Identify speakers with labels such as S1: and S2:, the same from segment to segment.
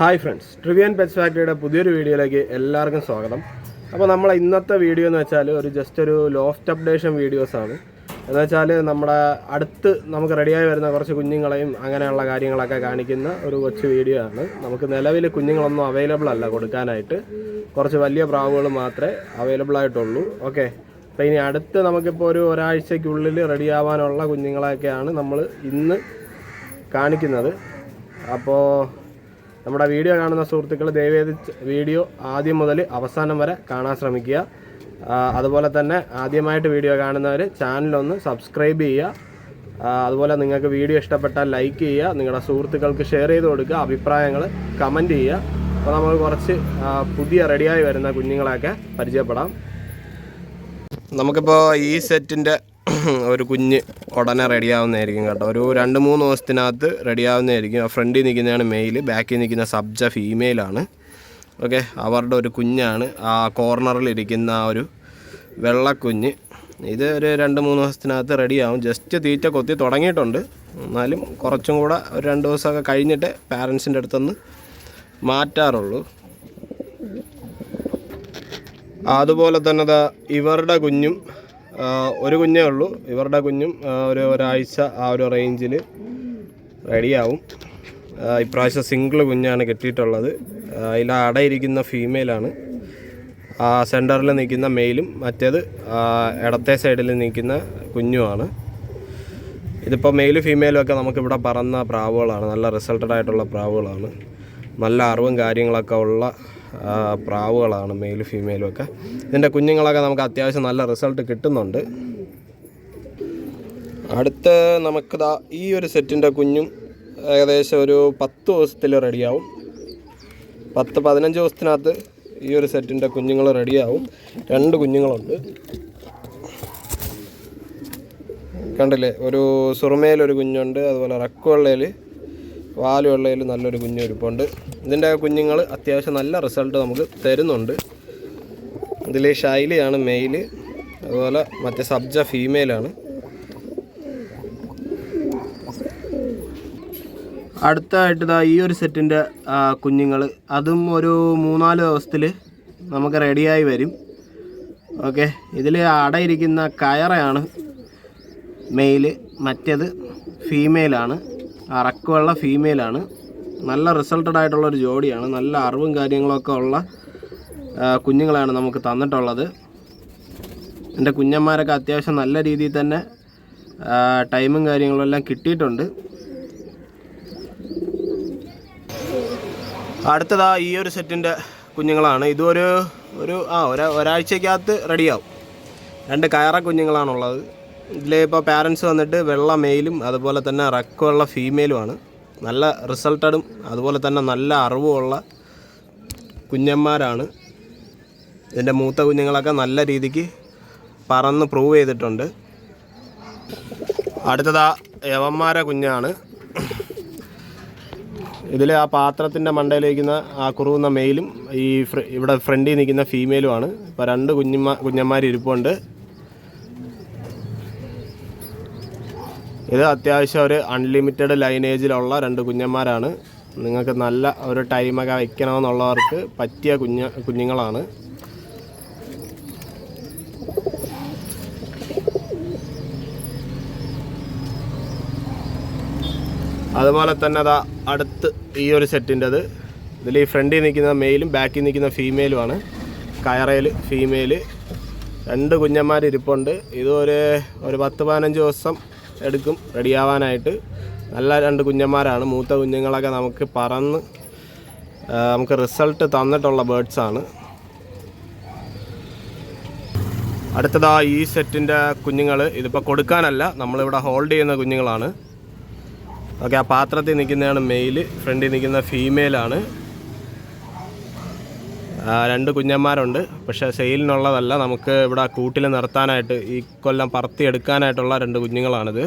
S1: Hi friends ട്രിവിയൻ pets ഫാക്ടറിയുടെ പുതിയൊരു വീഡിയോയിലേക്ക് എല്ലാവർക്കും സ്വാഗതം. അപ്പോൾ നമ്മളെ ഇന്നത്തെ വീഡിയോ എന്ന് വെച്ചാൽ ഒരു ജസ്റ്റ് ഒരു ലോഫ്റ്റ് അപ്ഡേഷൻ വീഡിയോസാണ് എന്ന് വെച്ചാൽ നമ്മുടെ അടുത്ത് നമുക്ക് റെഡിയായി വരുന്ന കുറച്ച് കുഞ്ഞുങ്ങളെയും അങ്ങനെയുള്ള കാര്യങ്ങളൊക്കെ കാണിക്കുന്ന ഒരു കൊച്ചു വീഡിയോ ആണ്. നമുക്ക് നിലവിൽ കുഞ്ഞുങ്ങളൊന്നും അവൈലബിൾ അല്ല കൊടുക്കാനായിട്ട്. കുറച്ച് വലിയ പ്രാവുകൾ മാത്രമേ അവൈലബിൾ ആയിട്ടുള്ളൂ. ഓക്കെ അപ്പോൾ ഇനി അടുത്ത് നമുക്കിപ്പോൾ ഒരു ഒരാഴ്ചയ്ക്കുള്ളിൽ റെഡിയാവാനുള്ള കുഞ്ഞുങ്ങളെയൊക്കെയാണ് നമ്മൾ ഇന്ന് കാണിക്കുന്നത്. അപ്പോൾ നമ്മുടെ വീഡിയോ കാണുന്ന സുഹൃത്തുക്കൾ ദയവേത് വീഡിയോ ആദ്യം മുതൽ അവസാനം വരെ കാണാൻ ശ്രമിക്കുക. അതുപോലെ തന്നെ ആദ്യമായിട്ട് വീഡിയോ കാണുന്നവർ ചാനലൊന്ന് സബ്സ്ക്രൈബ് ചെയ്യുക. അതുപോലെ നിങ്ങൾക്ക് വീഡിയോ ഇഷ്ടപ്പെട്ടാൽ ലൈക്ക് ചെയ്യുക. നിങ്ങളുടെ സുഹൃത്തുക്കൾക്ക് ഷെയർ ചെയ്ത് കൊടുക്കുക. അഭിപ്രായങ്ങൾ കമന്റ് ചെയ്യുക. അപ്പോൾ നമ്മൾ കുറച്ച് പുതിയ റെഡിയായി വരുന്ന കുഞ്ഞുങ്ങളെയൊക്കെ പരിചയപ്പെടാം. നമുക്കിപ്പോൾ ഈ സെറ്റിന്റെ ഒരു കുഞ്ഞ് ഉടനെ റെഡിയാവുന്നതായിരിക്കും കേട്ടോ. ഒരു രണ്ട് മൂന്ന് ദിവസത്തിനകത്ത് റെഡിയാവുന്നതായിരിക്കും. ഫ്രണ്ടിൽ നിൽക്കുന്നതാണ് മെയിൽ ബാക്കിൽ നിൽക്കുന്ന സബ്ജ ഫീമെയിലാണ് ഓക്കെ അവരുടെ ഒരു കുഞ്ഞാണ്. ആ കോർണറിൽ ഇരിക്കുന്ന ആ ഒരു വെള്ളക്കുഞ്ഞ് ഇത് ഒരു രണ്ട് മൂന്ന് ദിവസത്തിനകത്ത് റെഡിയാവും. ജസ്റ്റ് തീറ്റ കൊത്തി തുടങ്ങിയിട്ടുണ്ട്. എന്നാലും കുറച്ചും കൂടെ ഒരു രണ്ട് ദിവസമൊക്കെ കഴിഞ്ഞിട്ട് പാരൻസിന്റെ അടുത്തുനിന്ന് മാറ്റാറുള്ളൂ. അതുപോലെ തന്നെ ഇവരുടെ കുഞ്ഞും ആ, ഒരു കുഞ്ഞേ ഉള്ളൂ. ഇവരുടെ കുഞ്ഞും ഒരു ഒരാഴ്ച ആ ഒരു റേഞ്ചിൽ റെഡിയാവും ഇപ്രാവശ്യം സിംഗിൾ കുഞ്ഞാണ് കെട്ടിയിട്ടുള്ളത്. അതിൽ അടയിരിക്കുന്ന ഫീമെയിലാണ് സെന്ററിൽ നിൽക്കുന്ന മെയിലും മറ്റേത് ഇടത്തെ സൈഡിൽ നിൽക്കുന്ന കുഞ്ഞുമാണ് ഇതിപ്പോൾ മെയിലും ഫീമെയിലും ഒക്കെ നമുക്കിവിടെ പറന്ന പ്രാവുകളാണ്. നല്ല റിസൾട്ടഡ് ആയിട്ടുള്ള പ്രാവുകളാണ്. നല്ല അറിവും കാര്യങ്ങളൊക്കെ ഉള്ള പ്രാവുകളാണ് മെയിലും ഫീമെയിലും ഒക്കെ. ഇതിന്റെ കുഞ്ഞുങ്ങളൊക്കെ നമുക്ക് അത്യാവശ്യം നല്ല റിസൾട്ട് കിട്ടുന്നുണ്ട്. അടുത്ത നമുക്കിതാ ഈ ഒരു സെറ്റിന്റെ കുഞ്ഞും ഏകദേശം ഒരു പത്ത് ദിവസത്തിൽ റെഡിയാവും പത്ത് പതിനഞ്ച് ദിവസത്തിനകത്ത് ഈ ഒരു സെറ്റിന്റെ കുഞ്ഞുങ്ങൾ റെഡിയാവും രണ്ട് കുഞ്ഞുങ്ങളുണ്ട്. കണ്ടില്ലേ? ഒരു സുറുമയിലൊരു കുഞ്ഞുണ്ട് അതുപോലെ റക്കുവെള്ളയിൽ വാലുവെള്ളയിൽ നല്ലൊരു കുഞ്ഞു ഇരിപ്പുണ്ട്. ഇതിന്റെ കുഞ്ഞുങ്ങൾ അത്യാവശ്യം നല്ല റിസൾട്ട് നമുക്ക് തരുന്നുണ്ട്. ഇതിൽ ഷൈലിയാണ് മെയിൽ അതുപോലെ മറ്റേ സബ്ജ ഫീമെയിലാണ് അടുത്തായിട്ട് ഈ ഒരു സെറ്റിന്റെ കുഞ്ഞുങ്ങൾ. അതും ഒരു മൂന്നാൽ ദിവസത്തിൽ നമുക്ക് റെഡിയായി വരും. ഓക്കെ ഇതിൽ അടയിരിക്കുന്ന കയറയാണ് മെയിൽ മറ്റേത് ഫീമെയിലാണ് അറക്കുള്ള ഫീമെയിലാണ് നല്ല റിസൾട്ടഡ് ആയിട്ടുള്ള ഒരു ജോഡിയാണ്. നല്ല അറിവും കാര്യങ്ങളൊക്കെ ഉള്ള കുഞ്ഞുങ്ങളാണ് നമുക്ക് തന്നിട്ടുള്ളത്. എന്റെ കുഞ്ഞന്മാരൊക്കെ അത്യാവശ്യം നല്ല രീതിയിൽ തന്നെ ടൈമും കാര്യങ്ങളും എല്ലാം കിട്ടിയിട്ടുണ്ട്. അടുത്തതാ ഈ ഒരു സെറ്റിന്റെ കുഞ്ഞുങ്ങളാണ്. ഇതൊരു ഒരു ആ ഒരാ ഒരാഴ്ചക്കകത്ത് റെഡിയാവും രണ്ട് കയറ കുഞ്ഞുങ്ങളാണുള്ളത്. ഇതിൽ ഇപ്പോൾ പാരൻസ് വന്നിട്ട് വെള്ള മെയിലും അതുപോലെ തന്നെ റക്കുള്ള ഫീമെയിലുമാണ് നല്ല റിസൾട്ടഡും അതുപോലെ തന്നെ നല്ല അറിവുമുള്ള കുഞ്ഞന്മാരാണ്. ഇതിന്റെ മൂത്ത കുഞ്ഞുങ്ങളൊക്കെ നല്ല രീതിക്ക് പറന്ന് പ്രൂവ് ചെയ്തിട്ടുണ്ട്. അടുത്തത് ആ യവന്മാരെ കുഞ്ഞാണ്. ഇതിൽ ആ പാത്രത്തിന്റെ മണ്ടയിലിരിക്കുന്ന ആ കുറുകുന്ന മെയിലും ഈ ഇവിടെ ഫ്രണ്ടിൽ നിൽക്കുന്ന ഫീമെയിലുമാണ് ഇപ്പോൾ രണ്ട് കുഞ്ഞുമാ കുഞ്ഞന്മാർ ഇരിപ്പുണ്ട് ഇത് അത്യാവശ്യം ഒരു അൺലിമിറ്റഡ് ലൈനേജിലുള്ള രണ്ട് കുഞ്ഞന്മാരാണ്. നിങ്ങൾക്ക് നല്ല ഒരു ടൈമൊക്കെ വയ്ക്കണമെന്നുള്ളവർക്ക് പറ്റിയ കുഞ്ഞ കുഞ്ഞുങ്ങളാണ്. അതുപോലെ തന്നെ അതാ അടുത്ത് ഈ ഒരു സെറ്റിന്റെത്. ഇതിൽ ഈ ഫ്രണ്ടിൽ നിൽക്കുന്ന മെയിലും ബാക്കിൽ നിൽക്കുന്ന ഫീമെയിലുമാണ് കയറയിൽ ഫീമെയിൽ രണ്ട് കുഞ്ഞന്മാർ ഇരിപ്പുണ്ട് ഇത് ഒരു ഒരു പത്ത് പതിനഞ്ച് ദിവസം എടുക്കും. റെഡിയാവാനായിട്ട് നല്ല രണ്ട് കുഞ്ഞന്മാരാണ്. മൂത്ത കുഞ്ഞുങ്ങളൊക്കെ നമുക്ക് പറന്ന് നമുക്ക് റിസൾട്ട് തന്നിട്ടുള്ള ബേഡ്സാണ് അടുത്തതാ ഈ സെറ്റിന്റെ കുഞ്ഞുങ്ങൾ ഇതിപ്പോൾ കൊടുക്കാനല്ല നമ്മളിവിടെ ഹോൾഡ് ചെയ്യുന്ന കുഞ്ഞുങ്ങളാണ്. ഓക്കെ ആ പാത്രത്തിൽ നിൽക്കുന്നതാണ് മെയിൽ ഫ്രണ്ടിൽ നിൽക്കുന്ന ഫീമെയിലാണ്. രണ്ട് കുഞ്ഞന്മാരുണ്ട്. പക്ഷേ സെയിലിനുള്ളതല്ല നമുക്ക് ഇവിടെ കൂട്ടിൽ നിർത്താനായിട്ട് ഈ കൊല്ലം പറത്തി എടുക്കാനായിട്ടുള്ള രണ്ട് കുഞ്ഞുങ്ങളാണിത്.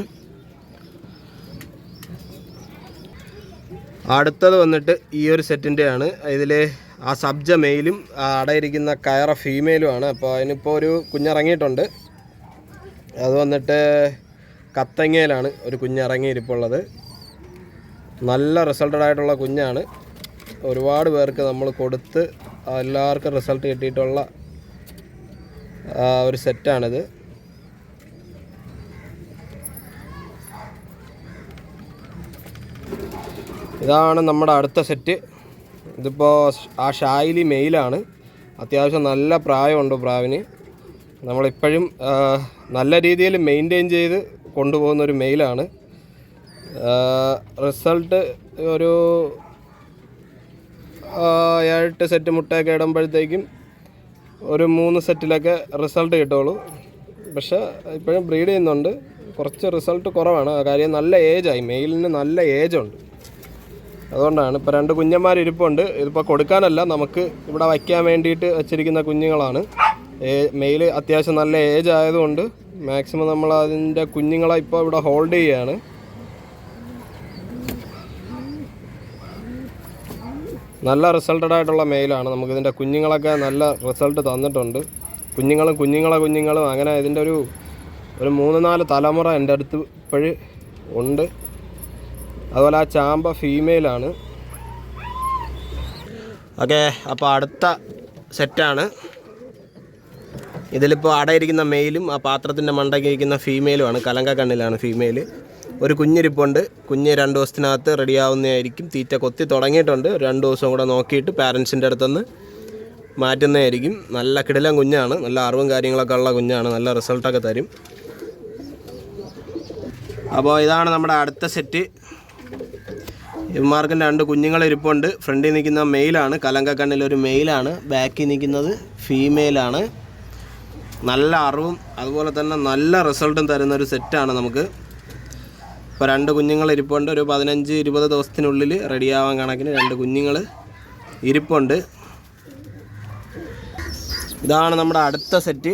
S1: അടുത്തത് വന്നിട്ട് ഈ ഒരു സെറ്റിന്റെയാണ്. ഇതിൽ ആ സബ്ജ മെയിലും അടയിരിക്കുന്ന കയറ ഫീമെയിലുമാണ്. അപ്പോൾ അതിനിപ്പോൾ ഒരു കുഞ്ഞിറങ്ങിയിട്ടുണ്ട്. അത് വന്നിട്ട് കത്തങ്ങയിലാണ് ഒരു കുഞ്ഞിറങ്ങിയിരിപ്പുള്ളത്. നല്ല റിസൾട്ടഡ് ആയിട്ടുള്ള കുഞ്ഞാണ്. ഒരുപാട് പേർക്ക് നമ്മൾ കൊടുത്ത് എല്ലാവർക്കും റിസൾട്ട് കിട്ടിയിട്ടുള്ള ഒരു സെറ്റാണിത് ഇതാണ് നമ്മുടെ അടുത്ത സെറ്റ് ഇതിപ്പോൾ ആ ഷായിലി മെയിലാണ് അത്യാവശ്യം നല്ല പ്രായമുണ്ട് പ്രാവിന്. നമ്മളിപ്പോഴും നല്ല രീതിയിൽ മെയിന്റെയിൻ ചെയ്ത് കൊണ്ടുപോകുന്ന ഒരു മെയിലാണ് റിസൾട്ട് ഒരു ഏഴെട്ട് സെറ്റ് മുട്ടയൊക്കെ ഇടുമ്പോഴത്തേക്കും ഒരു മൂന്ന് സെറ്റിലൊക്കെ റിസൾട്ട് കിട്ടുള്ളൂ പക്ഷേ ഇപ്പോഴും ബ്രീഡ് ചെയ്യുന്നുണ്ട്. കുറച്ച് റിസൾട്ട് കുറവാണ്. കാര്യം നല്ല ഏജായി മെയിലിന് നല്ല ഏജുണ്ട് അതുകൊണ്ടാണ് ഇപ്പോൾ രണ്ട് കുഞ്ഞന്മാർ ഇരിപ്പുണ്ട്. ഇതിപ്പോൾ കൊടുക്കാനല്ല നമുക്ക് ഇവിടെ വയ്ക്കാൻ വേണ്ടിയിട്ട് വച്ചിരിക്കുന്ന കുഞ്ഞുങ്ങളാണ്. മെയിൽ അത്യാവശ്യം നല്ല ഏജ് ആയതുകൊണ്ട് മാക്സിമം നമ്മൾ അതിന്റെ കുഞ്ഞുങ്ങളെ ഇപ്പോൾ ഇവിടെ ഹോൾഡ് ചെയ്യുകയാണ്. നല്ല റിസൾട്ടഡ് ആയിട്ടുള്ള മെയിലാണ് നമുക്കിതിന്റെ കുഞ്ഞുങ്ങളൊക്കെ നല്ല റിസൾട്ട് തന്നിട്ടുണ്ട്. കുഞ്ഞുങ്ങളും കുഞ്ഞുങ്ങളെ കുഞ്ഞുങ്ങളും അങ്ങനെ ഇതിന്റെ ഒരു ഒരു മൂന്ന് നാല് തലമുറ എന്റെ അടുത്ത് ഇപ്പോഴും ഉണ്ട്. അതുപോലെ ആ ചാമ്പ ഫീമെയിലാണ് ഓക്കെ അപ്പോൾ അടുത്ത സെറ്റാണ് ഇതിലിപ്പോൾ അടയിരിക്കുന്ന മെയിലും ആ പാത്രത്തിന്റെ മണ്ടയ്ക്ക് ഇരിക്കുന്ന ഫീമെയിലുമാണ് കലങ്ക കണ്ണിലാണ് ഫീമെയിൽ ഒരു കുഞ്ഞിരിപ്പുണ്ട്. കുഞ്ഞ് രണ്ട് ദിവസത്തിനകത്ത് റെഡിയാവുന്നതായിരിക്കും. തീറ്റ കൊത്തി തുടങ്ങിയിട്ടുണ്ട്. രണ്ട് ദിവസം കൂടെ നോക്കിയിട്ട് പാരൻസിന്റെ അടുത്തുനിന്ന് മാറ്റുന്നതായിരിക്കും. നല്ല കിടിലം കുഞ്ഞാണ്. നല്ല അറിവും കാര്യങ്ങളൊക്കെ ഉള്ള കുഞ്ഞാണ്. നല്ല റിസൾട്ടൊക്കെ തരും. അപ്പോൾ ഇതാണ് നമ്മുടെ അടുത്ത സെറ്റ്. ഇവന്മാർക്കും രണ്ട് കുഞ്ഞുങ്ങളിരിപ്പുണ്ട് ഫ്രണ്ടിൽ നിൽക്കുന്ന മെയിലാണ്. കലങ്കക്കണ്ണിൽ ഒരു മെയിലാണ്. ബാക്കിൽ നിൽക്കുന്നത് ഫീമെയിലാണ്. നല്ല അറിവും അതുപോലെ തന്നെ നല്ല റിസൾട്ടും തരുന്ന ഒരു സെറ്റാണ് നമുക്ക് ഇപ്പോൾ രണ്ട് കുഞ്ഞുങ്ങൾ ഇരിപ്പുണ്ട്. ഒരു പതിനഞ്ച് ഇരുപത് ദിവസത്തിനുള്ളിൽ റെഡിയാവാൻ കണക്കിന് രണ്ട് കുഞ്ഞുങ്ങൾ ഇരിപ്പുണ്ട്. ഇതാണ് നമ്മുടെ അടുത്ത സെറ്റ്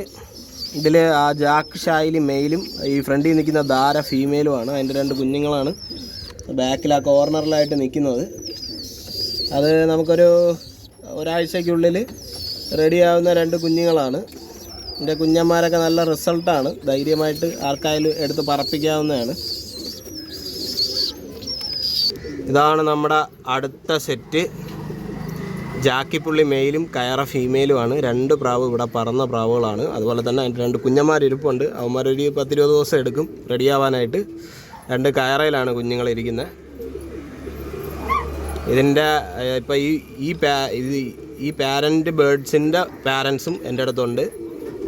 S1: ഇതിൽ ആ ജാക്ക് ഷായിലി മെയിലും ഈ ഫ്രണ്ടിൽ നിൽക്കുന്ന ധാര ഫീമെയിലുമാണ് അതിന്റെ രണ്ട് കുഞ്ഞുങ്ങളാണ് ബാക്കിൽ ആ കോർണറിലായിട്ട് നിൽക്കുന്നത്. അത് നമുക്കൊരു ഒരാഴ്ചയ്ക്കുള്ളിൽ റെഡിയാവുന്ന രണ്ട് കുഞ്ഞുങ്ങളാണ്. എന്റെ കുഞ്ഞന്മാരൊക്കെ നല്ല റിസൾട്ടാണ് ധൈര്യമായിട്ട് ആർക്കായാലും എടുത്ത് പറപ്പിക്കാവുന്നതാണ്. ഇതാണ് നമ്മുടെ അടുത്ത സെറ്റ്. ജാക്കിപ്പുള്ളി മെയിലും കയറ ഫീമെയിലുമാണ്. രണ്ട് പ്രാവ് ഇവിടെ പറന്ന പ്രാവുകളാണ്. അതുപോലെ തന്നെ അതിന്റെ രണ്ട് കുഞ്ഞന്മാർ ഇരിപ്പുണ്ട്. അവന്മാരൊരു പത്തിരുപത് ദിവസം എടുക്കും റെഡിയാവാനായിട്ട്. രണ്ട് കയറയിലാണ് കുഞ്ഞുങ്ങളിരിക്കുന്നത് ഇതിന്റെ ഇപ്പോൾ ഈ ഈ പാ ഇത് ഈ പാരന്റ് ബേഡ്സിന്റെ പാരൻസും എന്റെ അടുത്തുണ്ട്.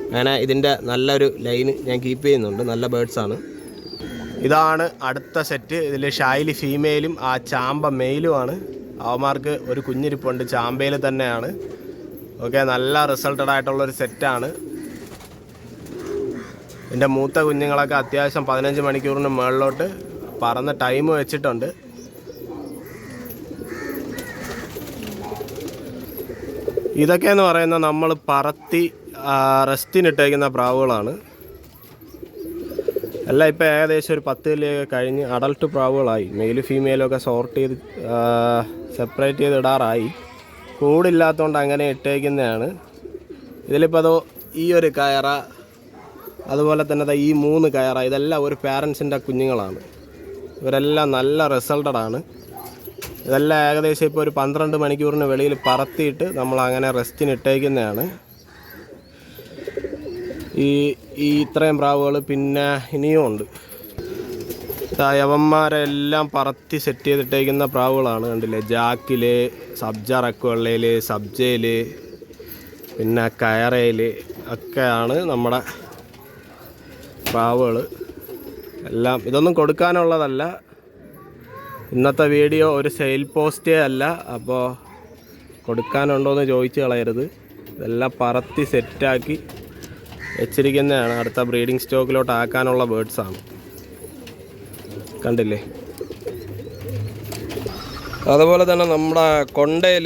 S1: അങ്ങനെ ഇതിന്റെ നല്ലൊരു ലൈൻ ഞാൻ കീപ്പ് ചെയ്യുന്നുണ്ട്. നല്ല ബേഡ്സാണ്. ഇതാണ് അടുത്ത സെറ്റ് ഇതിൽ ഷായിലി ഫീമെയിലും ആ ചാമ്പ മെയിലുമാണ് അവന്മാർക്ക് ഒരു കുഞ്ഞിരിപ്പുണ്ട് ചാമ്പയിൽ തന്നെയാണ്. ഓക്കെ നല്ല റിസൾട്ടഡ് ആയിട്ടുള്ളൊരു സെറ്റാണ് എന്റെ മൂത്ത കുഞ്ഞുങ്ങളൊക്കെ അത്യാവശ്യം പതിനഞ്ച് മണിക്കൂറിന് മുകളിലോട്ട് പറന്ന് ടൈം വെച്ചിട്ടുണ്ട്. ഇതൊക്കെയെന്ന് പറയുന്ന നമ്മൾ പറത്തി റെസ്റ്റിനിട്ടേക്കുന്ന പ്രാവുകളാണ്. എല്ലാം ഇപ്പോൾ ഏകദേശം ഒരു പത്ത് കിലോയൊക്കെ കഴിഞ്ഞ് അഡൾട്ട് പ്രാവുകളായി. മെയിൽ ഫീമെയിലും ഒക്കെ സോർട്ട് ചെയ്ത് സെപ്പറേറ്റ് ചെയ്ത് ഇടാറായി. കൂടില്ലാത്തതുകൊണ്ട് അങ്ങനെ ഇട്ടേക്കുന്നതാണ്. ഇതിലിപ്പോൾ അതോ ഈ ഒരു കയറ അതുപോലെ തന്നെ ഈ മൂന്ന് കയറ ഇതെല്ലാം ഒരു പാരൻസിന്റെ കുഞ്ഞുങ്ങളാണ്. ഇവരെല്ലാം നല്ല റിസൾട്ടഡ് ആണ്. ഇതെല്ലാം ഏകദേശം ഇപ്പോൾ ഒരു പന്ത്രണ്ട് മണിക്കൂറിന് വെളിയിൽ പറത്തിയിട്ട് നമ്മൾ അങ്ങനെ റെസ്റ്റിന് ഇട്ടേക്കുന്നതാണ്. ഈ ഈ ഇത്രയും പ്രാവുകൾ പിന്നെ ഇനിയും ഉണ്ട്. യവന്മാരെല്ലാം പറത്തി സെറ്റ് ചെയ്തിട്ടേക്കുന്ന പ്രാവുകളാണ് കണ്ടില്ലേ? ജാക്കിൽ സബ്ജ റക്കുവള്ളയിൽ സബ്ജയിൽ പിന്നെ കയറയിൽ ഒക്കെയാണ് നമ്മുടെ പ്രാവുകൾ. എല്ലാം ഇതൊന്നും കൊടുക്കാനുള്ളതല്ല. ഇന്നത്തെ വീഡിയോ ഒരു സെയിൽ പോസ്റ്റേ അല്ല. അപ്പോൾ കൊടുക്കാനുണ്ടോയെന്ന് ചോദിച്ചു കളയരുത്. ഇതെല്ലാം പറത്തി സെറ്റാക്കി വെച്ചിരിക്കുന്നതാണ് അടുത്ത ബ്രീഡിംഗ് സ്റ്റോക്കിലോട്ട് ആക്കാനുള്ള ബേഡ്സാണ്. കണ്ടില്ലേ? അതുപോലെ തന്നെ നമ്മുടെ കൊണ്ടയിൽ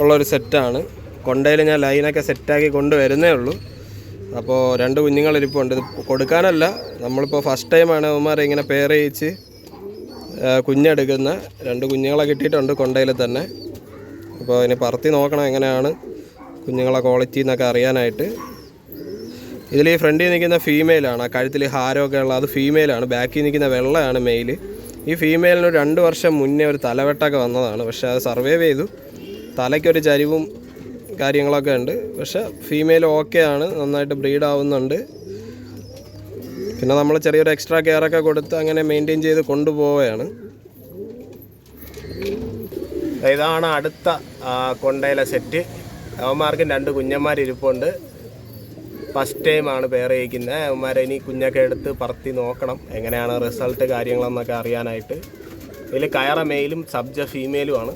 S1: ഉള്ളൊരു സെറ്റാണ്. കൊണ്ടയിൽ ഞാൻ ലൈനൊക്കെ സെറ്റാക്കി കൊണ്ടുവരുന്നേ ഉള്ളൂ. അപ്പോൾ രണ്ട് കുഞ്ഞുങ്ങളിരിപ്പുണ്ട് ഇത് കൊടുക്കാനല്ല. നമ്മളിപ്പോൾ ഫസ്റ്റ് ടൈമാണ് അവന്മാരെ ഇങ്ങനെ പെയർ ചെയ്യിച്ച് കുഞ്ഞെടുക്കുന്ന. രണ്ട് കുഞ്ഞുങ്ങളെ കിട്ടിയിട്ടുണ്ട് കൊണ്ടയിൽ തന്നെ. അപ്പോൾ ഇനി പറത്തി നോക്കണം എങ്ങനെയാണ് കുഞ്ഞുങ്ങളെ ക്വാളിറ്റി എന്നൊക്കെ അറിയാനായിട്ട്. ഇതിൽ ഈ ഫ്രണ്ടിൽ നിൽക്കുന്ന ഫീമെയിലാണ് കഴുത്തിൽ ഹാരമൊക്കെ ഉള്ളത് അത് ഫീമെയിലാണ് ബാക്കിൽ നിൽക്കുന്ന വെള്ളയാണ് മെയിൽ ഈ ഫീമെയിലിന് രണ്ട് വർഷം മുന്നേ ഒരു തലവെട്ടൊക്കെ വന്നതാണ്. പക്ഷെ അത് സർവൈവ് ചെയ്തു. തലയ്ക്കൊരു ചരിവും കാര്യങ്ങളൊക്കെ ഉണ്ട്. പക്ഷെ ഫീമെയിൽ ഓക്കെ ആണ്. നന്നായിട്ട് ബ്രീഡ് ആവുന്നുണ്ട്. പിന്നെ നമ്മൾ ചെറിയൊരു എക്സ്ട്രാ കെയറൊക്കെ കൊടുത്ത് അങ്ങനെ മെയിന്റെയിൻ ചെയ്ത് കൊണ്ടുപോവുകയാണ്. ഇതാണ് അടുത്ത കൊണ്ടയിലെ സെറ്റ് അവന്മാർക്കും രണ്ട് കുഞ്ഞന്മാർ ഇരിപ്പുണ്ട് ഫസ്റ്റ് ടൈമാണ് പേർ ചെയ്യിക്കുന്നത് അവന്മാരെ ഇനി കുഞ്ഞൊക്കെ എടുത്ത് പറത്തി നോക്കണം. എങ്ങനെയാണ് റിസൾട്ട് കാര്യങ്ങളെന്നൊക്കെ അറിയാനായിട്ട്. ഇതിൽ കയറ മെയിലും സബ്ജ ഫീമെയിലുമാണ്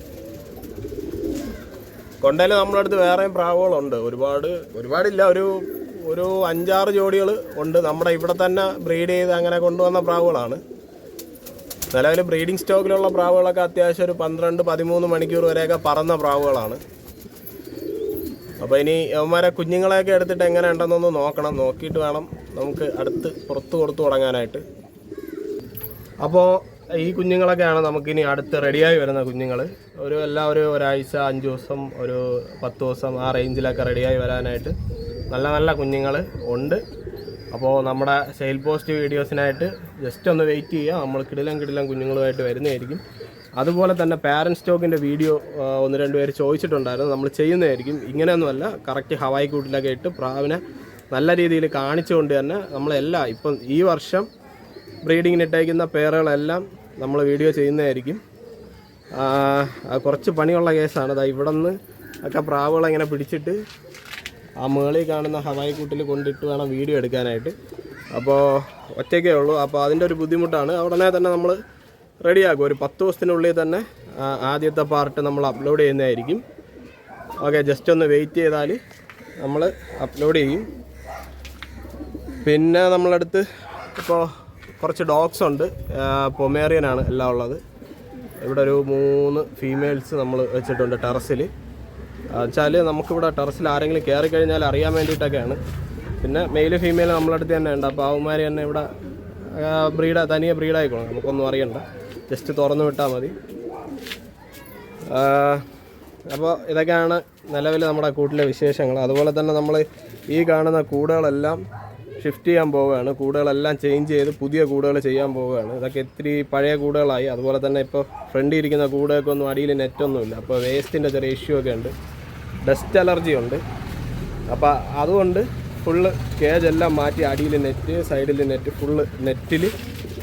S1: ആണ്. നമ്മുടെ അടുത്ത് വേറെയും പ്രാവുകളുണ്ട്. ഒരുപാട് ഒരുപാടില്ല. ഒരു ഒരു അഞ്ചാറ് ജോഡികൾ ഉണ്ട്. നമ്മുടെ ഇവിടെ തന്നെ ബ്രീഡ് ചെയ്ത് അങ്ങനെ കൊണ്ടുവന്ന പ്രാവുകളാണ്. നിലവിൽ ബ്രീഡിംഗ് സ്റ്റോക്കിലുള്ള പ്രാവുകളൊക്കെ അത്യാവശ്യം ഒരു പന്ത്രണ്ട് പതിമൂന്ന് മണിക്കൂർ വരെയൊക്കെ പറന്ന പ്രാവുകളാണ്. അപ്പോൾ ഇനി അവന്മാരെ കുഞ്ഞുങ്ങളെയൊക്കെ എടുത്തിട്ട് എങ്ങനെ ഉണ്ടെന്നൊന്ന് നോക്കണം. നോക്കിയിട്ട് വേണം നമുക്ക് അടുത്ത് പുറത്ത് കൊടുത്തു തുടങ്ങാനായിട്ട്. അപ്പോൾ ഈ കുഞ്ഞുങ്ങളൊക്കെയാണ് നമുക്കിനി അടുത്ത് റെഡിയായി വരുന്ന കുഞ്ഞുങ്ങൾ ഒരു എല്ലാവരും ഒരാഴ്ച അഞ്ച് ദിവസം ഒരു പത്ത് ദിവസം ആ റേഞ്ചിലൊക്കെ റെഡിയായി വരാനായിട്ട് നല്ല നല്ല കുഞ്ഞുങ്ങൾ ഉണ്ട്. അപ്പോൾ നമ്മുടെ സെയിൽ പോസ്റ്റ് വീഡിയോസിനായിട്ട് ജസ്റ്റ് ഒന്ന് വെയിറ്റ് ചെയ്യുക നമ്മൾ കിടിലം കിടിലം കുഞ്ഞുങ്ങളുമായിട്ട് വരുന്നതായിരിക്കും. അതുപോലെ തന്നെ പാരന്റ് സ്റ്റോക്കിന്റെ വീഡിയോ ഒന്ന് രണ്ട് പേര് ചോദിച്ചിട്ടുണ്ടായിരുന്നു. നമ്മൾ ചെയ്യുന്നതായിരിക്കും. ഇങ്ങനെയൊന്നുമല്ല. കറക്റ്റ് ഹവായി കൂട്ടിലൊക്കെ ഇട്ട് പ്രാവിനെ നല്ല രീതിയിൽ കാണിച്ചുകൊണ്ട് തന്നെ നമ്മളെല്ലാം ഇപ്പം ഈ വർഷം ബ്രീഡിങ്ങിന് ഇട്ടേക്കുന്ന പേറുകളെല്ലാം നമ്മൾ വീഡിയോ ചെയ്യുന്നതായിരിക്കും. കുറച്ച് പണിയുള്ള കേസാണ്. അതാ ഇവിടെ നിന്ന് ഒക്കെ പ്രാവുകളെ ഇങ്ങനെ പിടിച്ചിട്ട് ആ മേളിൽ കാണുന്ന ഹവായി കൂട്ടിൽ കൊണ്ടിട്ട് വേണം വീഡിയോ എടുക്കാനായിട്ട്. അപ്പോൾ ഒറ്റയ്ക്കേ ഉള്ളൂ. അപ്പോൾ അതിന്റെ ഒരു ബുദ്ധിമുട്ടാണ്. ഉടനെ തന്നെ നമ്മൾ റെഡിയാക്കും ഒരു പത്ത് ദിവസത്തിനുള്ളിൽ തന്നെ ആദ്യത്തെ പാർട്ട് നമ്മൾ അപ്ലോഡ് ചെയ്യുന്നതായിരിക്കും. ഓക്കെ ജസ്റ്റ് ഒന്ന് വെയിറ്റ് ചെയ്താൽ നമ്മൾ അപ്ലോഡ് ചെയ്യും. പിന്നെ നമ്മളടുത്ത് ഇപ്പോൾ കുറച്ച് ഡോഗ്സ് ഉണ്ട്. പൊമേറിയനാണ് എല്ലാം ഉള്ളത്. ഇവിടെ ഒരു മൂന്ന് ഫീമെയിൽസ് നമ്മൾ വെച്ചിട്ടുണ്ട് ടെറസിൽ വെച്ചാൽ നമുക്കിവിടെ ടെറസിൽ ആരെങ്കിലും കയറി കഴിഞ്ഞാൽ അറിയാൻ വേണ്ടിയിട്ടൊക്കെയാണ്. പിന്നെ മെയിൽ ഫീമെയിൽ നമ്മളടുത്ത് തന്നെ ഉണ്ട്. അപ്പോൾ അവന്മാർ തന്നെ ഇവിടെ ബ്രീഡ് തനിയെ ബ്രീഡായിക്കോളും. നമുക്കൊന്നും അറിയണ്ട. ജസ്റ്റ് തുറന്നു വിട്ടാൽ മതി. അപ്പോൾ ഇതൊക്കെയാണ് നിലവിൽ നമ്മുടെ കൂട്ടിലെ വിശേഷങ്ങൾ. അതുപോലെ തന്നെ നമ്മൾ ഈ കാണുന്ന കൂടുകളെല്ലാം ഷിഫ്റ്റ് ചെയ്യാൻ പോവുകയാണ്. കൂടുകളെല്ലാം ചേഞ്ച് ചെയ്ത് പുതിയ കൂടുകൾ ചെയ്യാൻ പോവുകയാണ്. ഇതൊക്കെ ഇത്തിരി പഴയ കൂടുകളായി. അതുപോലെ തന്നെ ഇപ്പോൾ ഫ്രണ്ടിൽ ഇരിക്കുന്ന കൂടൊക്കെ ഒന്നും അടിയിൽ നെറ്റൊന്നുമില്ല അപ്പോൾ വേസ്റ്റിന്റെ ചെറിയ ഇഷ്യൂ ഒക്കെ ഉണ്ട്. ഡസ്റ്റ് അലർജി ഉണ്ട്. അപ്പോൾ അതുകൊണ്ട് ഫുള്ള് കേജെല്ലാം മാറ്റി അടിയിൽ നെറ്റ് സൈഡിൽ നെറ്റ് ഫുള്ള് നെറ്റിൽ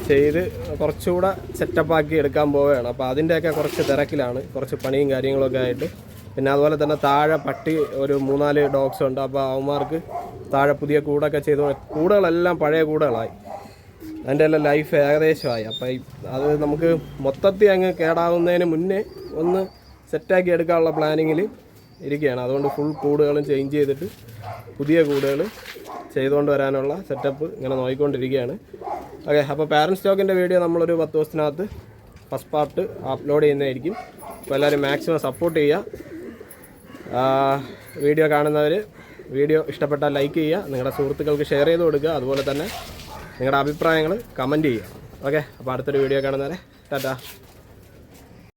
S1: ചെയ്ത് കുറച്ചുകൂടെ സെറ്റപ്പാക്കി എടുക്കാൻ പോവുകയാണ്. അപ്പോൾ അതിന്റെയൊക്കെ കുറച്ച് തിരക്കിലാണ്. കുറച്ച് പണിയും കാര്യങ്ങളൊക്കെ ആയിട്ട്. പിന്നെ അതുപോലെ തന്നെ താഴെ പട്ടി ഒരു മൂന്നാൽ ഡോഗ്സ് ഉണ്ട്. അപ്പോൾ അവന്മാർക്ക് താഴെ പുതിയ കൂടൊക്കെ ചെയ്ത് കൂടുകളെല്ലാം പഴയ കൂടുകളായി. അതിന്റെ എല്ലാം ലൈഫ് ഏകദേശമായി. അപ്പോൾ ഈ അത് നമുക്ക് മൊത്തത്തിൽ അങ്ങ് കേടാവുന്നതിന് മുന്നേ ഒന്ന് സെറ്റാക്കി എടുക്കാനുള്ള പ്ലാനിങ്ങിൽ ഇരിക്കുകയാണ്. അതുകൊണ്ട് ഫുൾ കൂടുകളും ചേഞ്ച് ചെയ്തിട്ട് പുതിയ കൂടുകൾ ചെയ്തുകൊണ്ട് വരാനുള്ള സെറ്റപ്പ് ഇങ്ങനെ നോക്കിക്കൊണ്ടിരിക്കുകയാണ്. ഓക്കെ അപ്പോൾ പാരന്റ് സ്റ്റോക്കിന്റെ വീഡിയോ നമ്മളൊരു പത്ത് ദിവസത്തിനകത്ത് ഫസ്റ്റ് പാർട്ട് അപ്ലോഡ് ചെയ്യുന്നതായിരിക്കും. അപ്പോൾ എല്ലാവരും മാക്സിമം സപ്പോർട്ട് ചെയ്യുക. വീഡിയോ കാണുന്നവർ വീഡിയോ ഇഷ്ടപ്പെട്ടാൽ ലൈക്ക് ചെയ്യുക. നിങ്ങളുടെ സുഹൃത്തുക്കൾക്ക് ഷെയർ ചെയ്ത് കൊടുക്കുക. അതുപോലെ തന്നെ നിങ്ങളുടെ അഭിപ്രായങ്ങൾ കമന്റ് ചെയ്യുക. ഓക്കെ അപ്പോൾ അടുത്തൊരു വീഡിയോ കാണുന്നവരെ ടാറ്റാ.